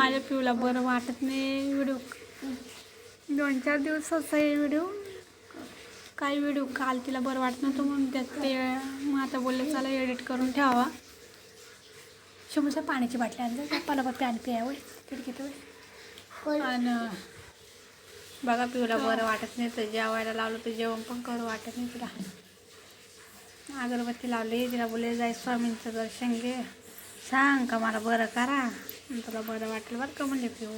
माझ्या पिऊला बरं वाटत नाही व्हिडिओ. दोन चार दिवसाचा आहे व्हिडिओ. काही व्हिडिओ? काल तिला बरं वाटत नव्हतं म्हणून त्यात ते मग आता बोलले चला एडिट करून ठेवा. शंभरच्या पाण्याची बाटली आणलं. पप्पाला बघ पाणी पियावं. खिडकीत आणि बघा पिऊला बरं वाटत नाही तर जेवायला लावलं तर जेवण पण करू वाटत नाही तिला. अगरबत्ती लावली. तिला बोलले जाय स्वामींचं दर्शन घे. सांग का मला बरं करा. तुला बरं वाटेल बरं का म्हणजे पिऊ.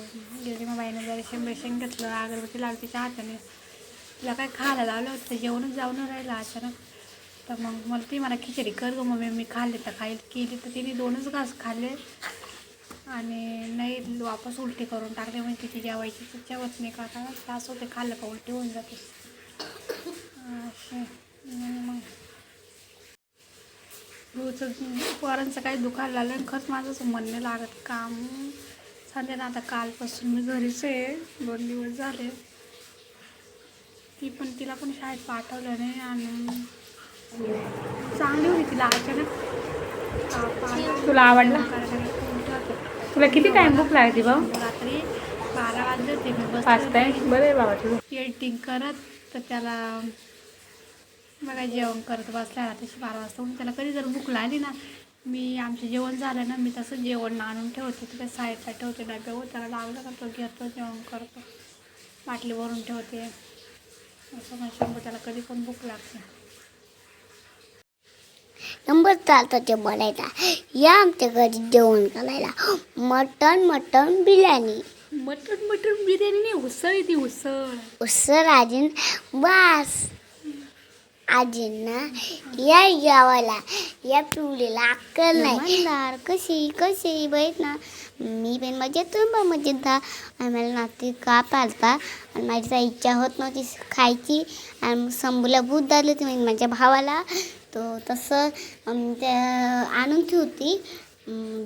गेली मग बाईनं दर्शन शेंग घेतलं अगरबत्ती लावली तिच्या हाताने. तिला काय खायला लावलं होतं जेवणच जाऊन राहिलं अचानक. तर मग मला ती मला खिचडी कर गं मम्मी मी खाल्ले तर खाईल. केली तर तिने दोनच घास खाल्ले. आणि नाही वापस उलटी करून टाकले म्हणजे तिची जेवायची इच्छा नाही. का आता त्रास होते खाल्लं का उलटी होऊन जाते. असे मग पोरांचं काही दुखायला लागलं आणि खरंच माझं मन नाही लागत काम सध्या ना आता कालपासून मी घरीच आहे. दोन दिवस झाले. ती पण तिला पण शाळेत पाठवलं नाही आणि चांगली होती तिला अचानक. तुला आवडला. तुला किती टाइम भूक लागली भाऊ रात्री बारा वाजले मी बसले टाइम बरं आहे बाबा तुझं एडिटिंग करत तर त्याला बघा जेवण करत बसल्या तशी बारा वाजता म्हणून त्याला कधी जर भूक लागली ना मी आमचं जेवण झालं ना मी तसं जेवण आणून ठेवते. तिथे साईडला ठेवते डब्यावर त्याला लागलं का तो घेतो जेवण करतो. बाटली भरून ठेवते. असं म्हणजे शंभू त्याला कधी पण भूक लागते. नंबर चालतो ते बोलायचा या आमच्या घरी जेवण करायला. मटण मटण बिर्याणी. मटण मटण बिर्याणी नाही उसळ ती उसळ. उसर आजीन बस. आजींना या गावाला या पिवळीला अक्कल नाही. म्हणणार कशी कशी बैठ ना. मी पण मजेत तुम्ही पण मजेत था आम्हाला नाती का? पालता आणि माझी काही इच्छा होत नव्हती खायची. आणि मग शंभूला भूत झाली होती म्हणजे माझ्या भावाला. तो तसं आणून ठेवती.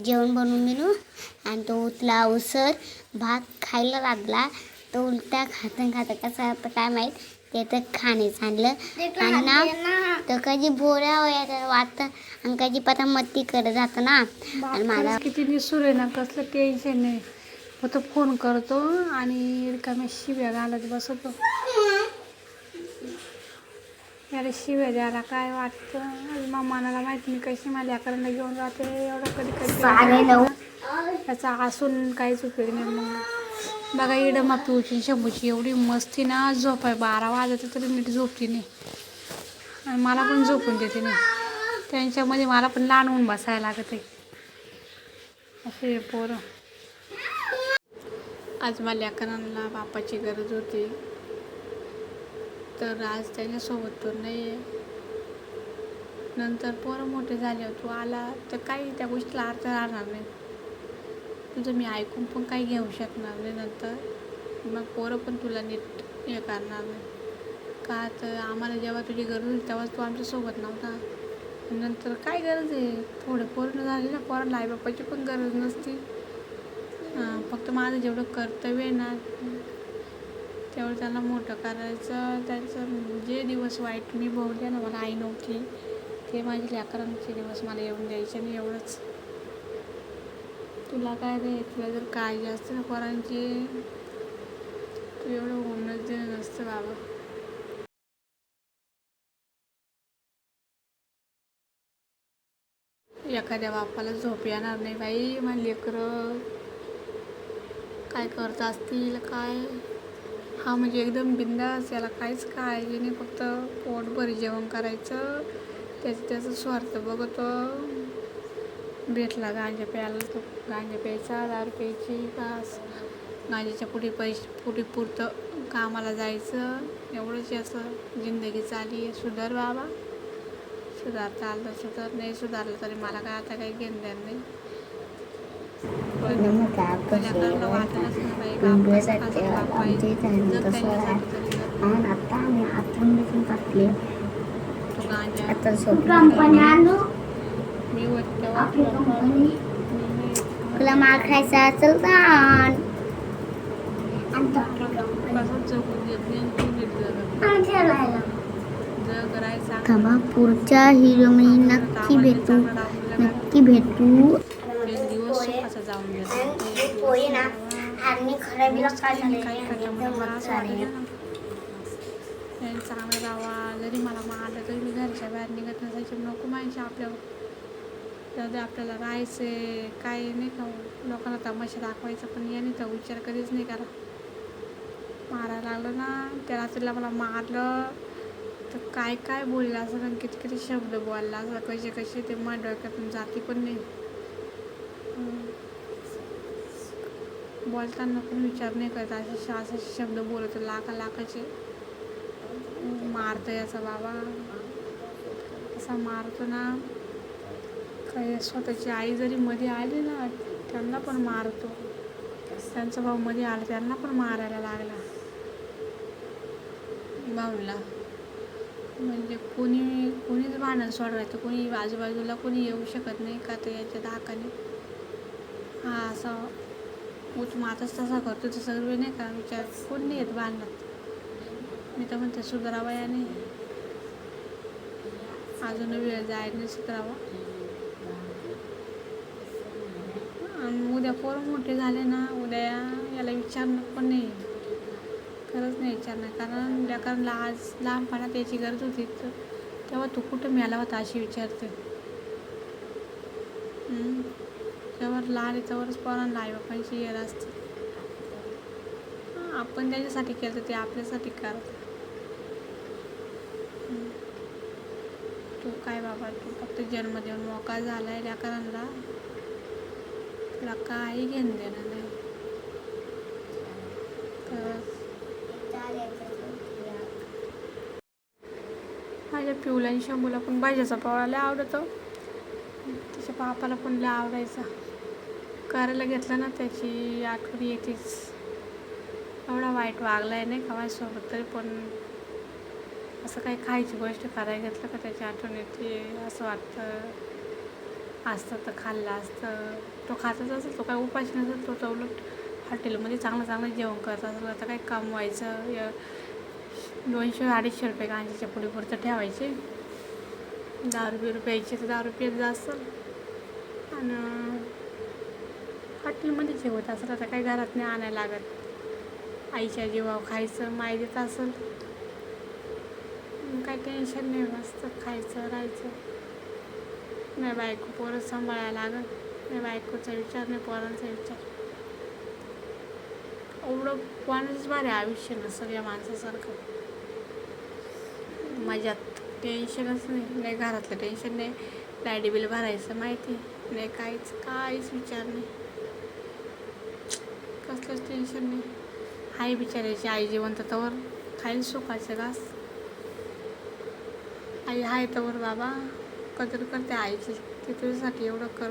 जेवण बनवून बिनून आणि तो उतला उसर भात खायला लागला. तो उलटा खाता खाता कसा आता काय माहीत. ते तर खाणेच आणलं आणि ना तर कधी भोऱ्या वया वाटतं आणि कधी पता मत्ती करत जातं ना. आणि मला किती निसूर आहे ना कसलं टेन्शन नाही फक्त फोन करतो आणि रिकाम्या शिव्या घालत बसतो. याला शिव्या द्यायला काय वाटतं? मनाला माहिती मी कशी माझ्या लेकरांना घेऊन जाते एवढं कधी कधी त्याचा हसून काहीच उपयोग नाही मग. बघा इडं मग पिऊची शंभूची एवढी मस्ती ना झोप आहे बारा वाजता तरी नीट झोपती नाही. आणि मला पण झोपून देते नाही. त्यांच्यामध्ये मला पण लहान होऊन बसायला लागत आहे. असे पोरं. आज मला लेकरांना बापाची गरज होती. तर आज त्याच्यासोबत तो नाही आहे. नंतर पोरं मोठे झाले तू आला तर काही त्या गोष्टीला अर्थ राहणार नाही. तुझं मी ऐकून पण काही घेऊ शकणार नाही नंतर. मग पोरं पण तुला नीट हे करणार नाही. का तर आम्हाला जेव्हा तुझी गरज होती तेव्हाच तू आमच्यासोबत नव्हता. नंतर काय गरज आहे? थोडं पूर्ण झाले ना पोरांना आईबापाची पण गरज नसती. फक्त माझं जेवढं कर्तव्य आहे ना तेवढं त्यांना मोठं करायचं. त्यांचं जे दिवस वाईट मी भोगले ना मला आई नव्हती ते माझे लेकरांचे दिवस मला येऊन द्यायचे आणि एवढंच. तुला काय रे? तुला जर काळजी असते ना पोरांची तू एवढं होऊनच दिलं नसतं बाबा. एखाद्या बापाला झोप येणार नाही बाई मग लेकरं काय करत असतील काय? हा म्हणजे एकदम बिंदास याला काहीच काळजी नाही फक्त पोटभर जेवण करायचं त्याचं त्याचं स्वार्थ बघतो. भेटला गांजा प्यायला तो गांजा प्यायचा दारू प्यायची बास. गांजाच्या पुढे पैसे पुढे पुरतं कामाला जायचं. एवढंच असं जिंदगी चाली सुधार बाबा. सुधारता आलं तर सुधार नाही सुधारलं तरी मला काय आता काही घेणं नाही. जग. आता आम्ही आता तुला मार खायचा. जग राहायचा थांबा पुढच्या हिरोमी नक्की भेटू नक्की भेटू पोहे ना आणि खराबीला काय झालं राहावा जरी मला मारलं तरी मी घरच्या बाहेर निघत नसायचे नको माहिती आपल्यावर जाऊ दे आपल्याला राहायचं काय नाही का लोकांना तमाशा दाखवायचा पण याने तर विचार कधीच नाही करा. मारायला लागलं ना त्या रात्रीला मला मारलं तर काय काय बोललं असं कारण किती किती शब्द बोलला असं कसे कसे ते माझ्या डोक्यातून जाती पण नाही. बोलताना पण विचार नाही करत असे असे शब्द बोलत लाखा लाखाचे. मारतो याचा बाबा. असा मारतो ना. स्वतःची आई जरी मध्ये आली ना त्यांना पण मारतो. त्यांचा भाऊ मध्ये आला त्यांना पण मारायला लागला. भाऊला? म्हणजे कोणी कोणीच भांडण सोडवायचं कोणी आजूबाजूला कोणी येऊ शकत नाही का तर याच्या धाकाने? हा असा उच मातच तसा करतो तर सर्व नाही का विचार. कोण नाही येत भांडणात. मी तर म्हणते सुधारावा याने अजून वेळ जायला नाही सुधारावा. आणि उद्या पोरं मोठे झाले ना उद्या याला विचारणं पण नाही. खरंच नाही विचारणार कारण लेकरांना आज लहानपणात याची गरज होती तर तेव्हा तू कुठं मिळाला होता अशी विचारते. त्यावर लहान याच्यावरच पोरांना आई बापांची येर असते. हां, आपण त्याच्यासाठी केलं ते आपल्यासाठी करत तू काय बाबा तू फक्त जन्म देऊन मोका झालाय लेकरांना तुला काही घेणं देणं नाही. खरंच माझ्या पिऊला आणि शंभूला पण भाज्याचा पोळा लय आवडतो. त्याच्या पापाला पण लय आवडायचा. करायला घेतलं ना त्याची आठवण येतेच. एवढा वाईट वागलाय नाही का माझ्यासोबत तरी पण. असं काही खायची गोष्ट करायला घेतलं का त्याची आठवण येते असं वाटतं. असतं तर खाल्लं असतं. तो खातच असेल तो काय उपाशी नसेल तो तर उलट हॉटेलमध्ये चांगलं चांगलं जेवण करत असेल. आता काय कमवायचं? य- दोनशे अडीचशे रुपये गांजीच्या पुढे पुरतं ठेवायचे. दारू रुपये प्यायचे तर दारू रुपये असेल आणि हॉटेलमध्ये जेवत असेल आता काही घरात नाही आणायला लागत. आईच्या जीवावर खायचं माय देत असेल. काही टेन्शन नाही मस्त खायचं राहायचं. नाही बायको पोरं सांभाळायला लागत नाही बायकोचा विचार नाही पोरांचा विचार एवढं कोणाचंच भारी आयुष्य ना या माणसासारखं मजात टेन्शनच नाही नाही घरातलं टेन्शन नाही। लाइट बिल भरायचं माहिती नाही काहीच काहीच विचार नाही। कसलंच टेन्शन नाही। आई बिचारायची आई जिवंत तवर खाईल सुखाचं घास। आई आहे तवर बाबा। कदर करते आईची. ती तुझ्यासाठी एवढं कर